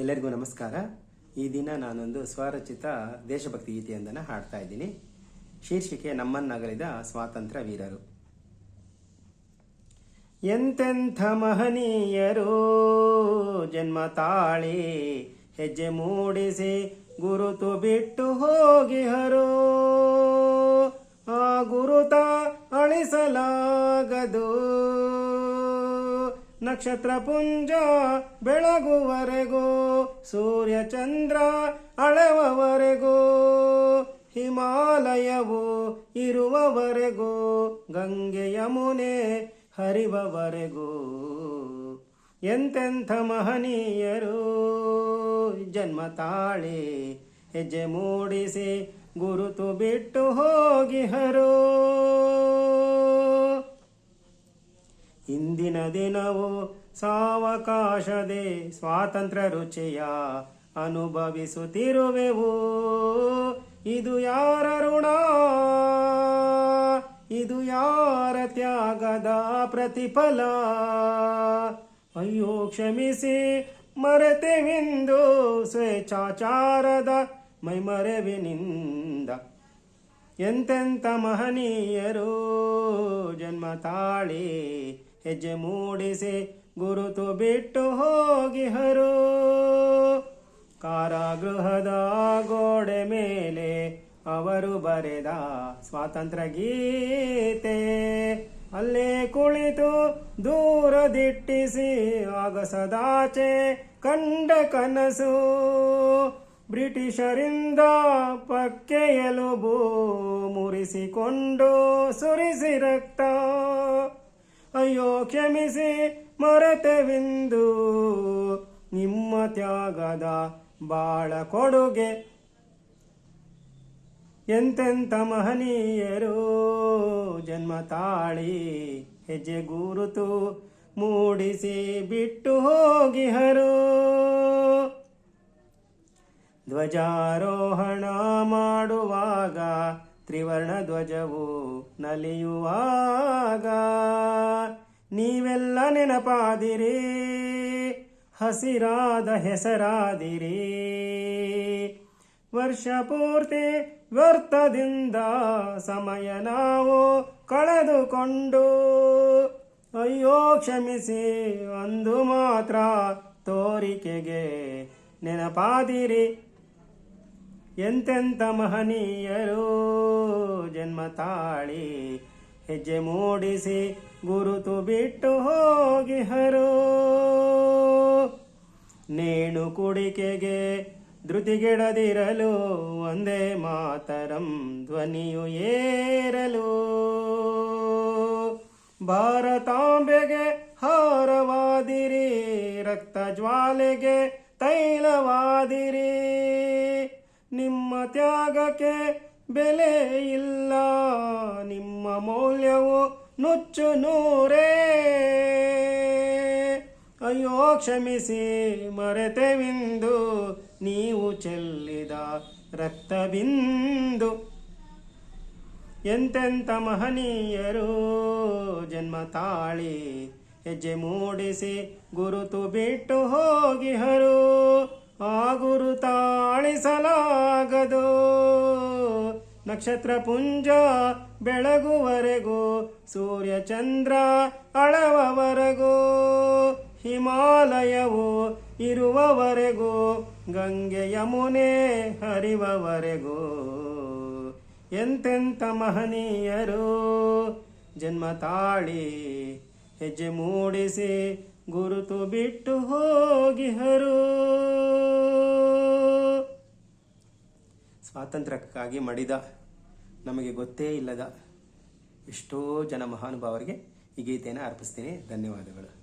ಎಲ್ಲರಿಗೂ ನಮಸ್ಕಾರ. ಈ ದಿನ ನಾನೊಂದು ಸ್ವರಚಿತ ದೇಶಭಕ್ತಿ ಗೀತೆಯೊಂದನ್ನು ಹಾಡ್ತಾ ಇದ್ದೀನಿ. ಶೀರ್ಷಿಕೆ ನಮ್ಮನ್ನಗಲಿದ ಸ್ವಾತಂತ್ರ್ಯ ವೀರರು. ಎಂತೆಂಥ ಮಹನೀಯರು, ಜನ್ಮ ತಾಳಿ ಹೆಜ್ಜೆ ಮೂಡಿಸಿ ಗುರುತು ಬಿಟ್ಟು ಹೋಗಿಹರು. ಆ ಗುರುತ ಅಳಿಸಲಾಗದು. ನಕ್ಷತ್ರ ಪುಂಜ ಬೆಳಗುವರೆಗೂ ಸೂರ್ಯ ಚಂದ್ರ ಅಳೆವವರೆಗೂ, ಹಿಮಾಲಯವು ಇರುವವರೆಗೂ ಗಂಗೆ ಯಮುನೆ ಹರಿವವರೆಗೂ. ಎಂತೆಂಥ ಮಹನೀಯರು, ಜನ್ಮ ತಾಳಿ ಹೆಜ್ಜೆ ಮೂಡಿಸಿ ಗುರುತು ಬಿಟ್ಟು ಹೋಗಿಹರು. ಇಂದಿನ ದಿನವೂ ಸಾವಕಾಶದೆ ಸ್ವಾತಂತ್ರ್ಯ ರುಚಿಯ ಅನುಭವಿಸುತ್ತಿರುವೆವು. ಇದು ಯಾರ ಋಣ? ಇದು ಯಾರ ತ್ಯಾಗದ ಪ್ರತಿಫಲ? ಅಯ್ಯೋ, ಕ್ಷಮಿಸಿ, ಮರೆತೆವೆಂದು ಸ್ವೇಚ್ಛಾಚಾರದ ಮೈಮರೆವಿನಿಂದ ಎಂತೆಂಥ ಮಹನೀಯರು ಜನ್ಮ ತಾಳಿ ಹೆಜ್ಜೆ ಮೂಡಿಸಿ ಗುರುತು ಬಿಟ್ಟು ಹೋಗಿಹರು ಕಾರಾಗೃಹದ ಗೋಡೆ ಮೇಲೆ ಅವರು ಬರೆದ ಸ್ವಾತಂತ್ರ್ಯ ಗೀತೆ ಅಲ್ಲೇ ಕುಳಿತು ದೂರದಿಟ್ಟಿಸಿ ಆಗಸದಾಚೆ ಕಂಡ ಕನಸು. ಬ್ರಿಟಿಷರಿಂದ ಪಕ್ಕೆ ಎಲುಬು ಮುರಿಸಿಕೊಂಡು ಸುರಿಸಿ ರಕ್ತ. ಅಯ್ಯೋ ಕ್ಷಮಿಸಿ ಮರೆತೆವಿಂದು. ನಿಮ್ಮ ತ್ಯಾಗದ ಬಾಳ ಕೊಡುಗೆ. ಎಂತೆಂಥ ಮಹನೀಯರು. ಜನ್ಮ ತಾಳಿ ಹೆಜ್ಜೆ ಗುರುತು ಮೂಡಿಸಿ ಬಿಟ್ಟು ಹೋಗಿಹರು. ಧ್ವಜಾರೋಹಣ ಮಾಡುವಾಗ ತ್ರಿವರ್ಣ ಧ್ವಜವು ನಲಿಯುವಾಗ ನೀವೆಲ್ಲ ನೆನಪಾದಿರಿ, ಹಸಿರಾದ ಹೆಸರಾದಿರಿ. ವರ್ಷ ಪೂರ್ತಿ ವ್ಯರ್ಥದಿಂದ ಸಮಯ ನಾವು ಕಳೆದುಕೊಂಡು, ಅಯ್ಯೋ ಕ್ಷಮಿಸಿ ಒಂದು ಮಾತ್ರ ತೋರಿಕೆಗೆ ನೆನಪಾದಿರಿ. ಎಂತೆಂಥ ಮಹನೀಯರು ಜನ್ಮ ತಾಳಿ ಹೆಜ್ಜೆ ಮೂಡಿಸಿ ಗುರುತು ಬಿಟ್ಟು ಹೋಗಿಹರು. ನೇಣು ಕುಡಿಕೆಗೆ ಧೃತಿಗೆಡದಿರಲು ಒಂದೇ ಮಾತರಂ ಧ್ವನಿಯು ಏರಲು. ಭಾರತಾಂಬೆಗೆ ಹಾರವಾದಿರಿ, ರಕ್ತ ಜ್ವಾಲೆಗೆ ತೈಲವಾದಿರಿ. ನಿಮ್ಮ ತ್ಯಾಗಕ್ಕೆ ಬೆಲೆ ಇಲ್ಲ. ನಿಮ್ಮ ಮೌಲ್ಯವು ನುಚ್ಚು ನೂರೇ. ಅಯ್ಯೋ, ಕ್ಷಮಿಸಿ ಮರೆತೆವಿಂದು ನೀವು ಚೆಲ್ಲಿದ ರಕ್ತಬಿಂದು. ಎಂತೆಂಥ ಮಹನೀಯರು, ಜನ್ಮ ತಾಳಿ ಹೆಜ್ಜೆ ಮೂಡಿಸಿ ಗುರುತು ಬಿಟ್ಟು ಹೋಗಿಹರು. ಆ ಗುರು ತಾಳಿಸಲಾಗದು. ನಕ್ಷತ್ರ ಪುಂಜ ಬೆಳಗುವರೆಗೂ, ಸೂರ್ಯ ಚಂದ್ರ ಅಳವವರೆಗೂ, ಹಿಮಾಲಯವು ಇರುವವರೆಗೂ, ಗಂಗೆ ಯಮುನೆ ಹರಿವವರೆಗೂ. ಎಂತೆಂಥ ಮಹನೀಯರು! ಜನ್ಮ ತಾಳಿ ಹೆಜ್ಜೆ ಮೂಡಿಸಿ ಗುರುತು ಬಿಟ್ಟು ಹೋಗಿಹರು ಸ್ವಾತಂತ್ರ್ಯಕ್ಕಾಗಿ ಮಡಿದ ನಮಗೆ ಗೊತ್ತೇ ಇಲ್ಲದ ಎಷ್ಟೋ ಜನ ಮಹಾನುಭಾವರಿಗೆ ಈ ಗೀತೆಯನ್ನು ಅರ್ಪಿಸ್ತೀನಿ. ಧನ್ಯವಾದಗಳು.